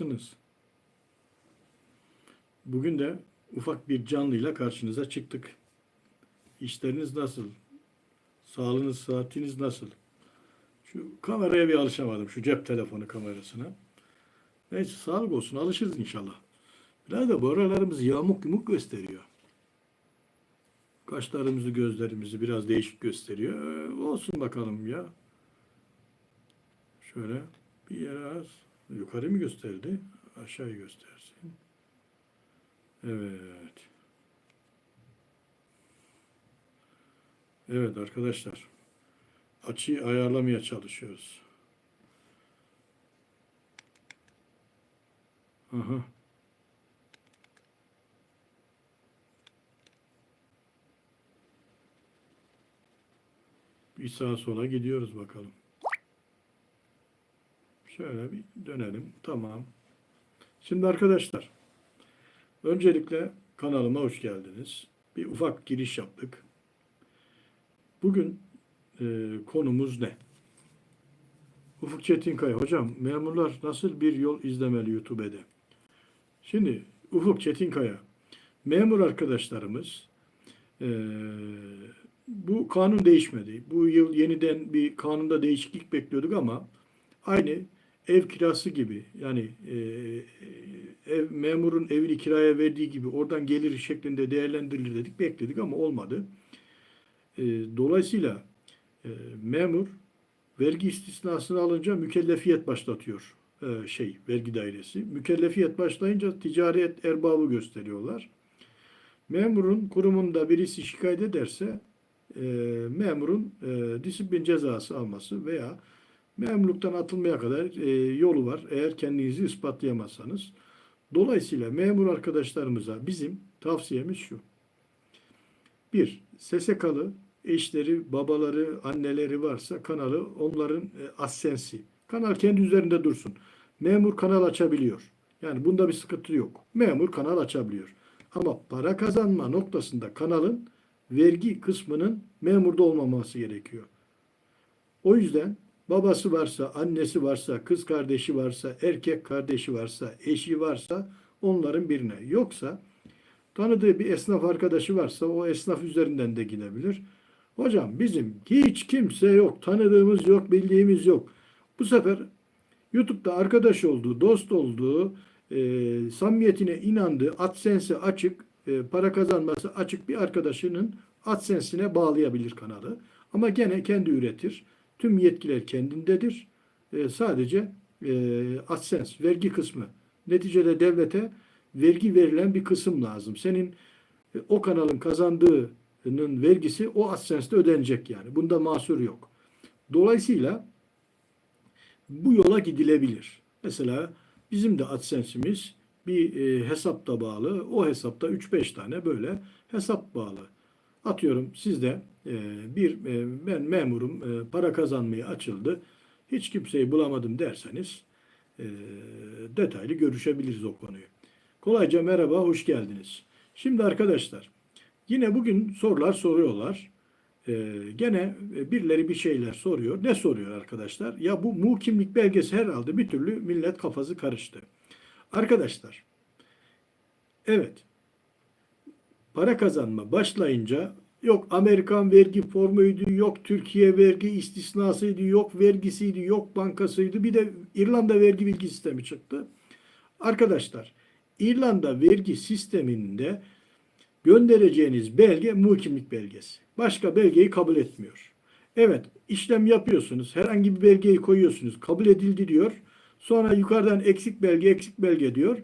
Nasılsınız? Bugün de ufak bir canlıyla karşınıza çıktık. İşleriniz nasıl? Sağlığınız, saatiniz nasıl? Şu kameraya bir alışamadım. Şu cep telefonu kamerasına. Neyse sağlık olsun. Alışırız inşallah. Biraz da bu aralarımız yamuk yumuk gösteriyor. Kaşlarımızı, gözlerimizi biraz değişik gösteriyor. Ee, olsun bakalım ya. Şöyle biraz yukarı mı gösterdi? Aşağıya göstersin. Evet. Evet arkadaşlar. Açıyı ayarlamaya çalışıyoruz. Aha. Bir sağa sola gidiyoruz bakalım. Şöyle bir dönelim. Tamam. Şimdi arkadaşlar, öncelikle kanalıma hoş geldiniz. Bir ufak giriş yaptık. Bugün e, konumuz ne? Ufuk Çetinkaya, hocam memurlar nasıl bir yol izlemeli YouTube'de? Şimdi Ufuk Çetinkaya, memur arkadaşlarımız e, bu kanun değişmedi. Bu yıl yeniden bir kanunda değişiklik bekliyorduk ama aynı ev kirası gibi yani e, ev memurun evini kiraya verdiği gibi oradan gelir şeklinde değerlendirilir dedik bekledik ama olmadı. E, dolayısıyla e, memur vergi istisnasını alınca mükellefiyet başlatıyor e, şey vergi dairesi. Mükellefiyet başlayınca ticaret erbabı gösteriyorlar. Memurun kurumunda birisi şikayet ederse e, memurun e, disiplin cezası alması veya memurluktan atılmaya kadar e, yolu var eğer kendinizi ispatlayamazsanız. Dolayısıyla memur arkadaşlarımıza bizim tavsiyemiz şu. Bir, SSK'lı eşleri, babaları, anneleri varsa kanalı onların e, assensi. Kanal kendi üzerinde dursun. Memur kanal açabiliyor. Yani bunda bir sıkıntı yok. Memur kanal açabiliyor. Ama para kazanma noktasında kanalın vergi kısmının memurda olmaması gerekiyor. O yüzden babası varsa, annesi varsa, kız kardeşi varsa, erkek kardeşi varsa, eşi varsa onların birine. Yoksa tanıdığı bir esnaf arkadaşı varsa o esnaf üzerinden de gidebilir. Hocam bizim hiç kimse yok, tanıdığımız yok, bildiğimiz yok. Bu sefer YouTube'da arkadaş olduğu, dost olduğu, e, samimiyetine inandığı, AdSense'e açık, e, para kazanması açık bir arkadaşının AdSense'ine bağlayabilir kanalı. Ama gene kendi üretir. Tüm yetkiler kendindedir. E, sadece e, AdSense, vergi kısmı. Neticede devlete vergi verilen bir kısım lazım. Senin e, o kanalın kazandığının vergisi o AdSense'de ödenecek yani. Bunda mahsur yok. Dolayısıyla bu yola gidilebilir. Mesela bizim de AdSense'imiz bir e, hesapta bağlı. O hesapta 3-5 tane böyle hesap bağlı. Atıyorum sizde e, bir e, ben memurum e, para kazanmaya açıldı. Hiç kimseyi bulamadım derseniz e, detaylı görüşebiliriz o konuyu. Kolayca merhaba, hoş geldiniz. Şimdi arkadaşlar yine bugün sorular soruyorlar. Ee, gene birileri bir şeyler soruyor. Ne soruyor arkadaşlar? Ya bu mu kimlik belgesi herhalde bir türlü millet kafası karıştı. Arkadaşlar evet para kazanma başlayınca yok Amerikan vergi formuydu, yok Türkiye vergi istisnasıydı, yok vergisiydi, yok bankasıydı. Bir de İrlanda vergi bilgi sistemi çıktı. Arkadaşlar İrlanda vergi sisteminde göndereceğiniz belge muhkimlik belgesi. Başka belgeyi kabul etmiyor. Evet işlem yapıyorsunuz. Herhangi bir belgeyi koyuyorsunuz. Kabul edildi diyor. Sonra yukarıdan eksik belge eksik belge diyor.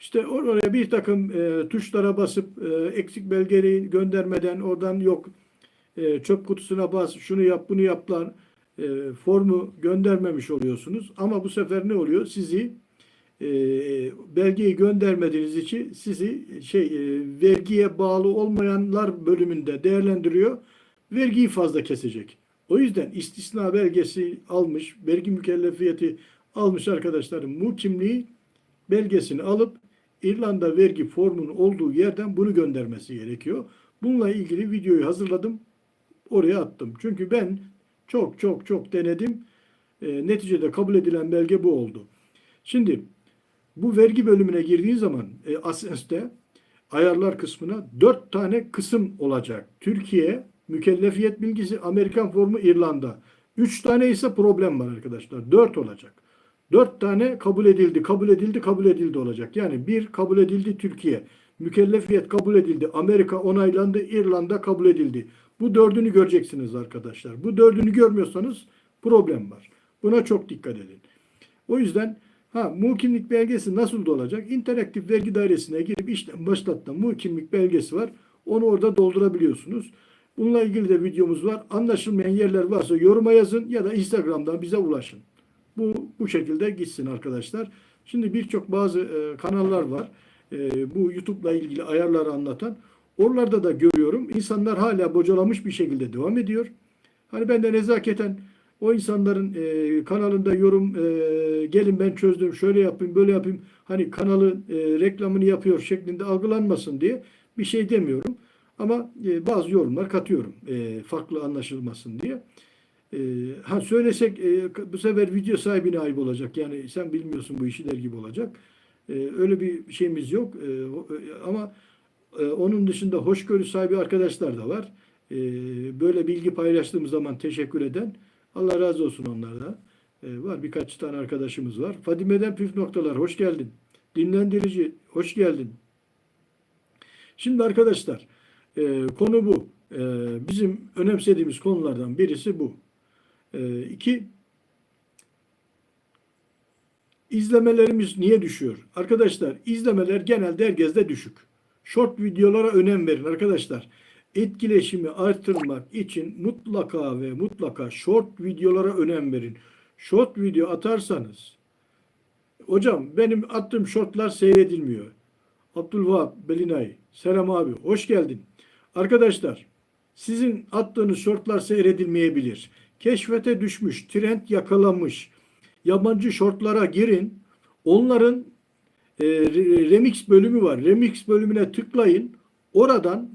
İşte oraya bir takım e, tuşlara basıp e, eksik belgeyi göndermeden oradan yok e, çöp kutusuna bas şunu yap bunu yaplar e, formu göndermemiş oluyorsunuz. Ama bu sefer ne oluyor? Sizi e, belgeyi göndermediğiniz için sizi şey e, vergiye bağlı olmayanlar bölümünde değerlendiriyor. Vergiyi fazla kesecek. O yüzden istisna belgesi almış, vergi mükellefiyeti almış arkadaşların bu kimliği belgesini alıp İrlanda vergi formunun olduğu yerden bunu göndermesi gerekiyor. Bununla ilgili videoyu hazırladım. Oraya attım. Çünkü ben çok çok çok denedim. E, neticede kabul edilen belge bu oldu. Şimdi bu vergi bölümüne girdiğin zaman e, ASES'te ayarlar kısmına dört tane kısım olacak. Türkiye, mükellefiyet bilgisi, Amerikan formu, İrlanda. Üç tane ise problem var arkadaşlar. Dört olacak. Dört tane kabul edildi, kabul edildi, kabul edildi olacak. Yani bir kabul edildi Türkiye. Mükellefiyet kabul edildi. Amerika onaylandı, İrlanda kabul edildi. Bu dördünü göreceksiniz arkadaşlar. Bu dördünü görmüyorsanız problem var. Buna çok dikkat edin. O yüzden ha muhkimlik belgesi nasıl da olacak? İnteraktif vergi dairesine girip işlem başlattı. Muhkimlik belgesi var. Onu orada doldurabiliyorsunuz. Bununla ilgili de videomuz var. Anlaşılmayan yerler varsa yoruma yazın ya da Instagram'dan bize ulaşın. Bu şekilde gitsin arkadaşlar. Şimdi birçok bazı e, kanallar var. E, bu YouTube'la ilgili ayarları anlatan. Oralarda da görüyorum. İnsanlar hala bocalamış bir şekilde devam ediyor. Hani ben de nezaketen o insanların e, kanalında yorum e, gelin ben çözdüm şöyle yapayım böyle yapayım hani kanalı e, reklamını yapıyor şeklinde algılanmasın diye bir şey demiyorum. Ama e, bazı yorumlar katıyorum e, farklı anlaşılmasın diye. E, ha söylesek e, bu sefer video sahibine ayıp olacak. Yani sen bilmiyorsun bu işi der gibi olacak. E, öyle bir şeyimiz yok. E, o- e, ama e, onun dışında hoşgörü sahibi arkadaşlar da var. E, böyle bilgi paylaştığımız zaman teşekkür eden Allah razı olsun onlardan. E, var birkaç tane arkadaşımız var. Fadime'den püf noktalar hoş geldin. Dinlendirici hoş geldin. Şimdi arkadaşlar e, konu bu. E, bizim önemsediğimiz konulardan birisi bu. E, izlemelerimiz niye düşüyor? Arkadaşlar izlemeler genelde herkeste düşük. Short videolara önem verin arkadaşlar. Etkileşimi artırmak için mutlaka ve mutlaka short videolara önem verin. Short video atarsanız hocam benim attığım shortlar seyredilmiyor. Abdülvahap Belinay. Selam abi. Hoş geldin. Arkadaşlar sizin attığınız shortlar seyredilmeyebilir. Keşfete düşmüş, trend yakalamış yabancı shortlara girin. Onların e, re- remix bölümü var. Remix bölümüne tıklayın. Oradan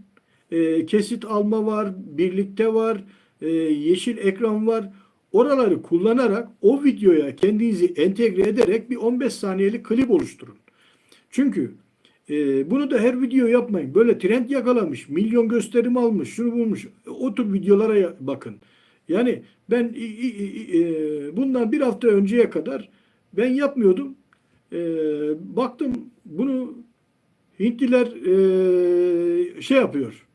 e, kesit alma var, birlikte var, e, yeşil ekran var. Oraları kullanarak o videoya kendinizi entegre ederek bir 15 saniyelik klip oluşturun. Çünkü e, bunu da her video yapmayın. Böyle trend yakalamış, milyon gösterim almış, şunu bulmuş. O tür videolara bakın. Yani ben e, bundan bir hafta önceye kadar ben yapmıyordum. E, baktım bunu Hintliler e, şey yapıyor.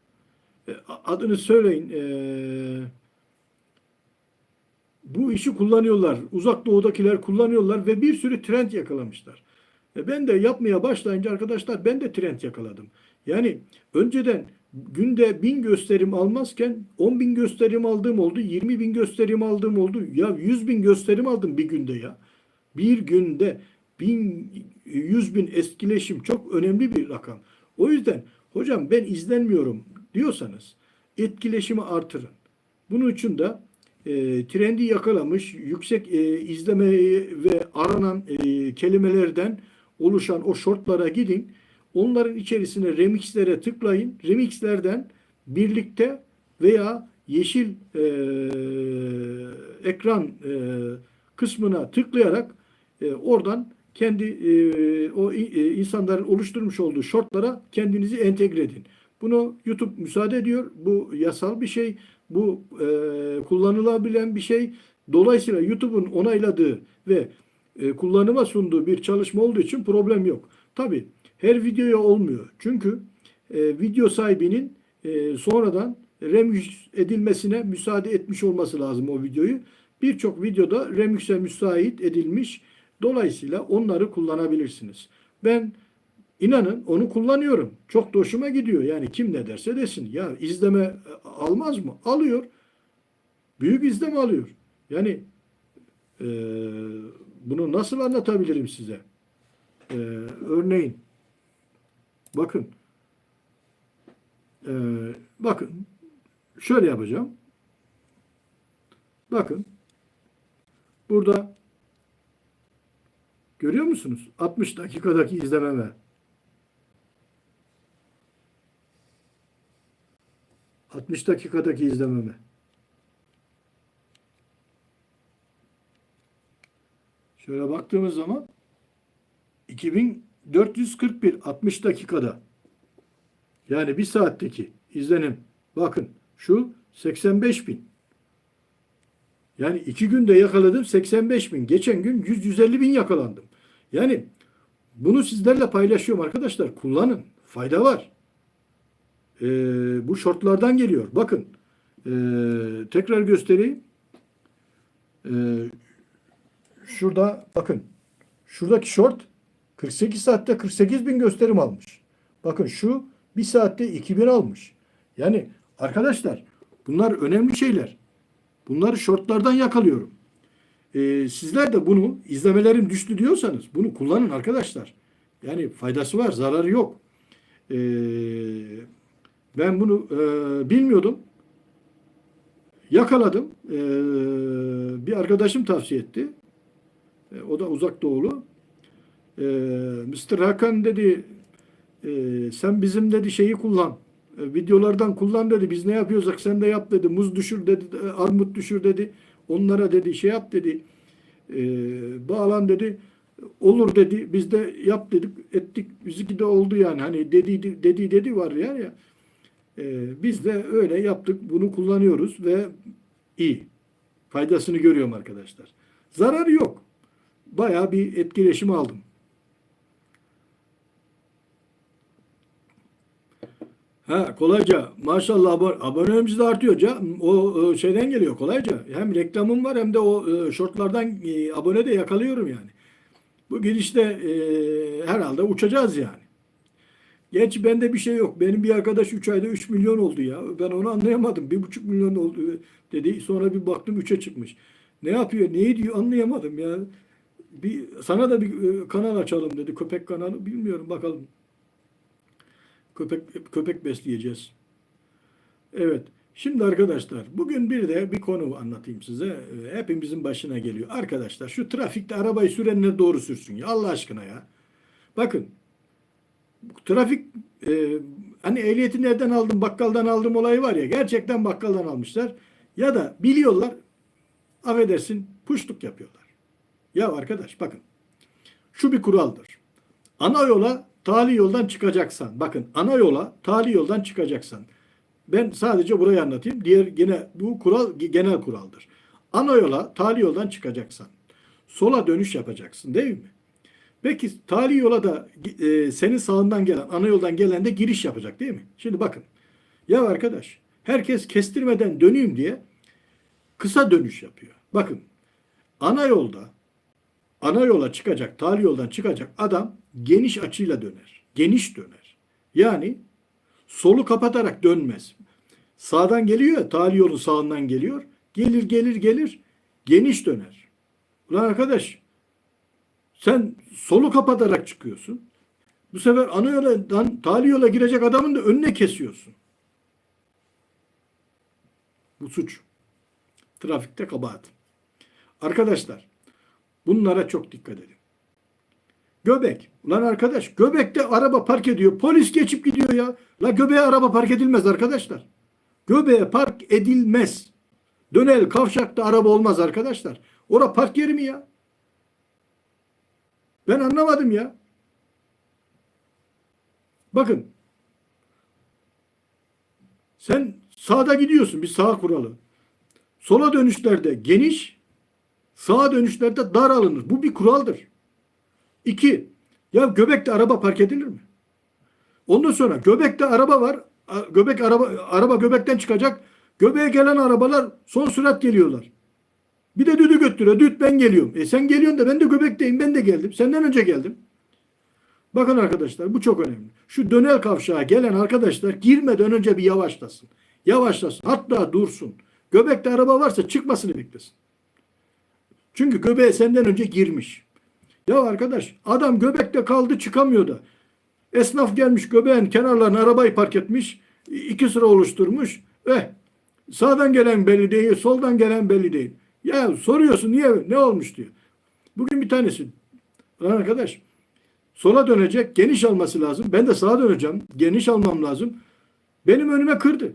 Adını söyleyin. Bu işi kullanıyorlar. Uzak doğudakiler kullanıyorlar ve bir sürü trend yakalamışlar. Ben de yapmaya başlayınca arkadaşlar ben de trend yakaladım. Yani önceden günde bin gösterim almazken 10 bin gösterim aldığım oldu. 20 bin gösterim aldığım oldu. Ya 100 bin gösterim aldım bir günde ya. Bir günde bin, 100 bin etkileşim çok önemli bir rakam. O yüzden hocam ben izlenmiyorum diyorsanız etkileşimi artırın. Bunun için de e, trendi yakalamış, yüksek e, izleme ve aranan e, kelimelerden oluşan o shortlara gidin. Onların içerisine remixlere tıklayın. Remixlerden birlikte veya yeşil e, ekran e, kısmına tıklayarak e, oradan kendi e, o e, insanların oluşturmuş olduğu shortlara kendinizi entegre edin. Bunu YouTube müsaade ediyor. Bu yasal bir şey. Bu e, kullanılabilen bir şey. Dolayısıyla YouTube'un onayladığı ve e, kullanıma sunduğu bir çalışma olduğu için problem yok. Tabi her videoya olmuyor. Çünkü e, video sahibinin e, sonradan remix edilmesine müsaade etmiş olması lazım o videoyu. Birçok videoda remix'e müsait edilmiş. Dolayısıyla onları kullanabilirsiniz. Ben inanın onu kullanıyorum. Çok da hoşuma gidiyor. Yani kim ne derse desin. Ya izleme e, almaz mı? Alıyor. Büyük izleme alıyor. Yani e, bunu nasıl anlatabilirim size? E, örneğin bakın e, bakın şöyle yapacağım. Bakın burada görüyor musunuz? 60 dakikadaki izlememe. 60 dakikadaki izlememe. Şöyle baktığımız zaman 2441 60 dakikada. Yani bir saatteki izlenim. Bakın şu 85 bin. Yani iki günde yakaladım 85 bin. Geçen gün 100-150 bin yakalandım. Yani bunu sizlerle paylaşıyorum arkadaşlar. Kullanın. Fayda var. Ee, bu şortlardan geliyor. Bakın. Ee, tekrar göstereyim. Ee, şurada bakın. Şuradaki short 48 saatte 48 bin gösterim almış. Bakın şu bir saatte 2000 almış. Yani arkadaşlar bunlar önemli şeyler. Bunları shortlardan yakalıyorum. Ee, sizler de bunu izlemelerim düştü diyorsanız bunu kullanın arkadaşlar. Yani faydası var, zararı yok. Ee, ben bunu e, bilmiyordum. Yakaladım. Ee, bir arkadaşım tavsiye etti. E, o da uzak doğulu. Ee, Mr. Hakan dedi e, sen bizim dedi şeyi kullan. E, videolardan kullan dedi. Biz ne yapıyorsak sen de yap dedi. Muz düşür dedi. e, Armut düşür dedi. Onlara dedi şey yap dedi. E, bağlan dedi. Olur dedi. Biz de yap dedik. Ettik. Bizimki de oldu yani. Hani dedi dedi dedi var ya ya. E, biz de öyle yaptık. Bunu kullanıyoruz ve iyi. Faydasını görüyorum arkadaşlar. Zararı yok. Bayağı bir etkileşim aldım. Ha kolayca maşallah abone, abonelerimiz de artıyor ca. O e, şeyden geliyor kolayca. Hem reklamım var hem de o e, shortlardan e, abone de yakalıyorum yani. Bu gidişte e, herhalde uçacağız yani. Geç bende bir şey yok. Benim bir arkadaş 3 ayda 3 milyon oldu ya. Ben onu anlayamadım. 1,5 milyon oldu dedi. Sonra bir baktım 3'e çıkmış. Ne yapıyor? Ne diyor anlayamadım ya. Bir sana da bir e, kanal açalım dedi. Köpek kanalı bilmiyorum bakalım. Köpek köpek besleyeceğiz. Evet. Şimdi arkadaşlar bugün bir de bir konu anlatayım size. Ee, Hepimizin başına geliyor. Arkadaşlar şu trafikte arabayı sürenler doğru sürsün ya Allah aşkına ya. Bakın trafik e, hani ehliyeti nereden aldım bakkaldan aldım olayı var ya gerçekten bakkaldan almışlar. Ya da biliyorlar affedersin puşluk yapıyorlar. Ya arkadaş bakın şu bir kuraldır. Ana yola tali yoldan çıkacaksan, bakın ana yola tali yoldan çıkacaksan, ben sadece burayı anlatayım. Diğer gene bu kural genel kuraldır. Ana yola tali yoldan çıkacaksan, sola dönüş yapacaksın değil mi? Peki tali yola da e, senin sağından gelen, ana yoldan gelen de giriş yapacak değil mi? Şimdi bakın. Ya arkadaş, herkes kestirmeden döneyim diye kısa dönüş yapıyor. Bakın. Ana yolda ana yola çıkacak, tali yoldan çıkacak adam geniş açıyla döner. Geniş döner. Yani solu kapatarak dönmez. Sağdan geliyor ya, tali yolun sağından geliyor. Gelir gelir gelir geniş döner. Ulan arkadaş sen solu kapatarak çıkıyorsun. Bu sefer ana yoldan tali yola girecek adamın da önüne kesiyorsun. Bu suç. Trafikte kabahat. Arkadaşlar bunlara çok dikkat edin. Göbek. Ulan arkadaş göbekte araba park ediyor. Polis geçip gidiyor ya. La göbeğe araba park edilmez arkadaşlar. Göbeğe park edilmez. Dönel kavşakta araba olmaz arkadaşlar. Ora park yeri mi ya? Ben anlamadım ya. Bakın. Sen sağda gidiyorsun. Bir sağ kuralı. Sola dönüşlerde geniş, sağa dönüşlerde dar alınır. Bu bir kuraldır. İki, ya Göbek'te araba park edilir mi? Ondan sonra Göbek'te araba var. Göbek araba araba Göbek'ten çıkacak. Göbeğe gelen arabalar son sürat geliyorlar. Bir de düdü götürüyor. Düt ben geliyorum. E sen geliyorsun da ben de Göbek'teyim. Ben de geldim. Senden önce geldim. Bakın arkadaşlar bu çok önemli. Şu dönel kavşağa gelen arkadaşlar girmeden önce bir yavaşlasın. Yavaşlasın. Hatta dursun. Göbekte araba varsa çıkmasını beklesin. Çünkü göbeğe senden önce girmiş. Ya arkadaş adam göbekte kaldı çıkamıyor da. Esnaf gelmiş göbeğin kenarlarına arabayı park etmiş. iki sıra oluşturmuş. Eh sağdan gelen belli değil, soldan gelen belli değil. Ya soruyorsun niye ne olmuş diyor. Bugün bir tanesi. Lan arkadaş sola dönecek geniş alması lazım. Ben de sağa döneceğim. Geniş almam lazım. Benim önüme kırdı.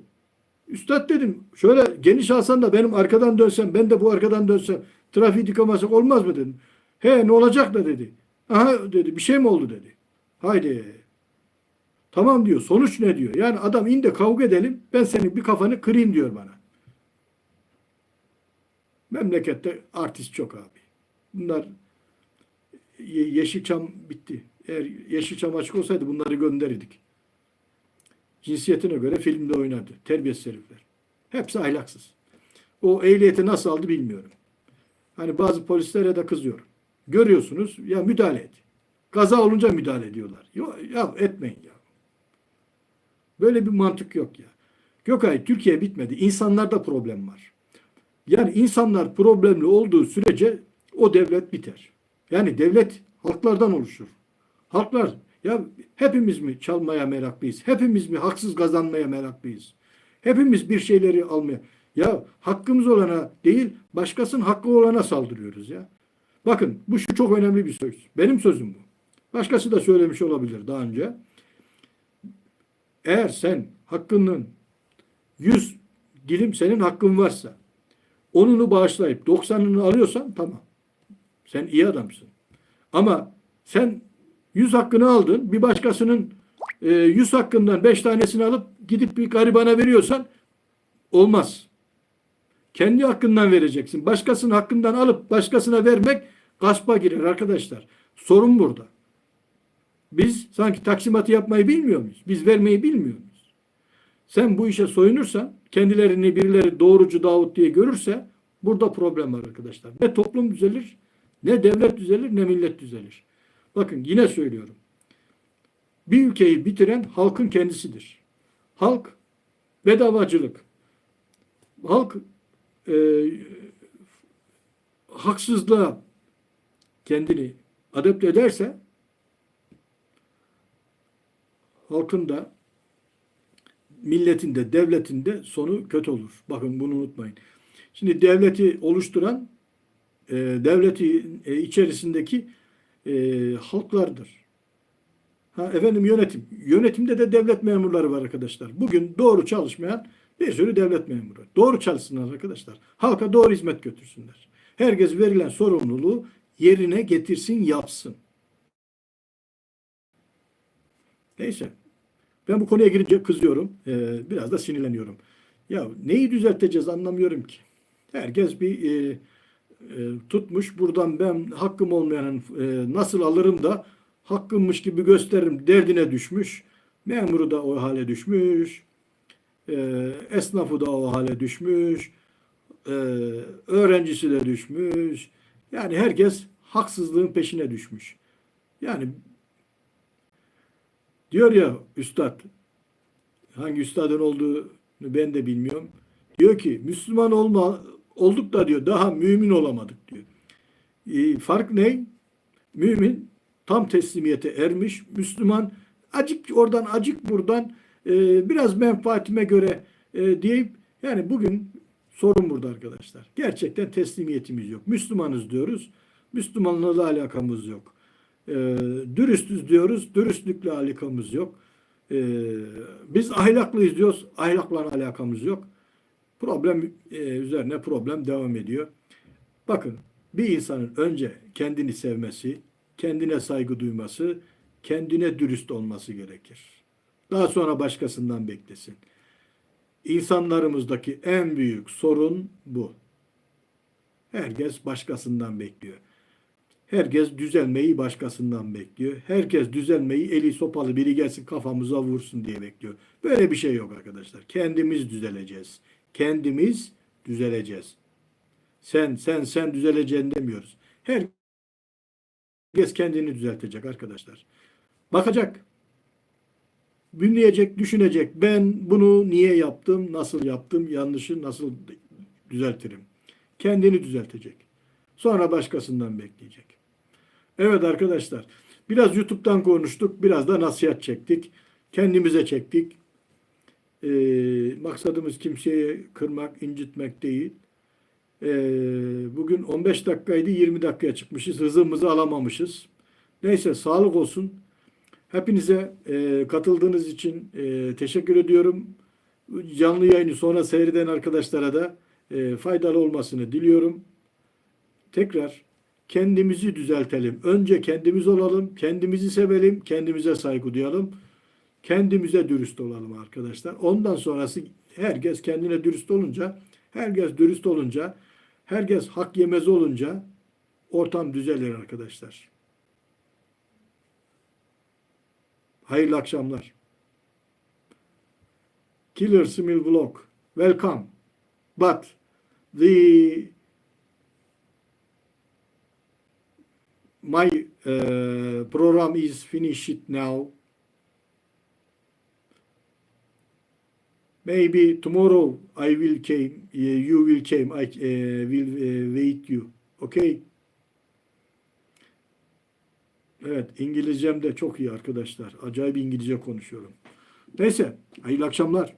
Üstad dedim şöyle geniş alsan da benim arkadan dönsem ben de bu arkadan dönsem trafiği tıkamasak olmaz mı dedim. He ne olacak da dedi. Aha dedi bir şey mi oldu dedi. Haydi. Tamam diyor. Sonuç ne diyor? Yani adam in de kavga edelim. Ben senin bir kafanı kırayım diyor bana. Memlekette artist çok abi. Bunlar Ye- Yeşilçam bitti. Eğer Yeşilçam açık olsaydı bunları gönderirdik. Cinsiyetine göre filmde oynadı. Terbiyesiz herifler. Hepsi ahlaksız. O ehliyeti nasıl aldı bilmiyorum. Hani bazı polislere de kızıyorum. Görüyorsunuz ya müdahale et. Kaza olunca müdahale ediyorlar. Ya, ya etmeyin ya. Böyle bir mantık yok ya. Gökay Türkiye bitmedi. İnsanlarda problem var. Yani insanlar problemli olduğu sürece o devlet biter. Yani devlet halklardan oluşur. Halklar ya hepimiz mi çalmaya meraklıyız? Hepimiz mi haksız kazanmaya meraklıyız? Hepimiz bir şeyleri almaya. Ya hakkımız olana değil başkasının hakkı olana saldırıyoruz ya. Bakın bu şu çok önemli bir söz. Benim sözüm bu. Başkası da söylemiş olabilir daha önce. Eğer sen hakkının 100 dilim senin hakkın varsa onunu bağışlayıp 90'ını alıyorsan tamam. Sen iyi adamsın. Ama sen 100 hakkını aldın bir başkasının e, 100 hakkından 5 tanesini alıp gidip bir garibana veriyorsan olmaz. Kendi hakkından vereceksin. Başkasının hakkından alıp başkasına vermek gaspa girer arkadaşlar. Sorun burada. Biz sanki taksimatı yapmayı bilmiyor muyuz? Biz vermeyi bilmiyor muyuz? Sen bu işe soyunursan, kendilerini birileri doğrucu Davut diye görürse burada problem var arkadaşlar. Ne toplum düzelir, ne devlet düzelir, ne millet düzelir. Bakın yine söylüyorum. Bir ülkeyi bitiren halkın kendisidir. Halk bedavacılık, halk e, haksızlığa kendini adapte ederse halkın da milletin de devletin de sonu kötü olur. Bakın bunu unutmayın. Şimdi devleti oluşturan e, devleti e, içerisindeki e, halklardır. Ha efendim yönetim. Yönetimde de devlet memurları var arkadaşlar. Bugün doğru çalışmayan bir sürü devlet memuru. Doğru çalışsınlar arkadaşlar. Halka doğru hizmet götürsünler. Herkes verilen sorumluluğu yerine getirsin, yapsın. Neyse. Ben bu konuya girince kızıyorum. Ee, biraz da sinirleniyorum. Ya neyi düzelteceğiz anlamıyorum ki. Herkes bir e, e, tutmuş buradan ben hakkım olmayanın e, nasıl alırım da hakkımmış gibi gösteririm derdine düşmüş. Memuru da o hale düşmüş. E, esnafı da o hale düşmüş. E, öğrencisi de düşmüş. Yani herkes haksızlığın peşine düşmüş. Yani diyor ya üstad hangi üstadın olduğunu ben de bilmiyorum. Diyor ki Müslüman olma olduk da diyor daha mümin olamadık diyor. E, fark ne? Mümin tam teslimiyete ermiş. Müslüman acık oradan acık buradan e, biraz menfaatime göre e, deyip yani bugün sorun burada arkadaşlar. Gerçekten teslimiyetimiz yok. Müslümanız diyoruz. Müslümanlıkla alakamız yok. E, dürüstüz diyoruz. Dürüstlükle alakamız yok. E, biz ahlaklıyız diyoruz. Ahlakla alakamız yok. Problem e, üzerine problem devam ediyor. Bakın bir insanın önce kendini sevmesi, kendine saygı duyması, kendine dürüst olması gerekir. Daha sonra başkasından beklesin. İnsanlarımızdaki en büyük sorun bu. Herkes başkasından bekliyor. Herkes düzelmeyi başkasından bekliyor. Herkes düzelmeyi eli sopalı biri gelsin kafamıza vursun diye bekliyor. Böyle bir şey yok arkadaşlar. Kendimiz düzeleceğiz. Kendimiz düzeleceğiz. Sen, sen, sen düzeleceğini demiyoruz. Herkes kendini düzeltecek arkadaşlar. Bakacak. Dinleyecek, düşünecek. Ben bunu niye yaptım, nasıl yaptım, yanlışı nasıl düzeltirim. Kendini düzeltecek. Sonra başkasından bekleyecek. Evet arkadaşlar. Biraz YouTube'dan konuştuk. Biraz da nasihat çektik. Kendimize çektik. Ee, maksadımız kimseyi kırmak, incitmek değil. Ee, bugün 15 dakikaydı 20 dakikaya çıkmışız. Hızımızı alamamışız. Neyse sağlık olsun. Hepinize e, katıldığınız için e, teşekkür ediyorum. Canlı yayını sonra seyreden arkadaşlara da e, faydalı olmasını diliyorum. Tekrar kendimizi düzeltelim. Önce kendimiz olalım, kendimizi sevelim, kendimize saygı duyalım. Kendimize dürüst olalım arkadaşlar. Ondan sonrası herkes kendine dürüst olunca, herkes dürüst olunca, herkes hak yemez olunca ortam düzelir arkadaşlar. Hayırlı akşamlar. Killer Smil Vlog. Welcome. But the my uh, program is finished now. Maybe tomorrow I will came, uh, you will came, I uh, will uh, wait you. Okay? Evet, İngilizcem de çok iyi arkadaşlar. Acayip İngilizce konuşuyorum. Neyse, hayırlı akşamlar.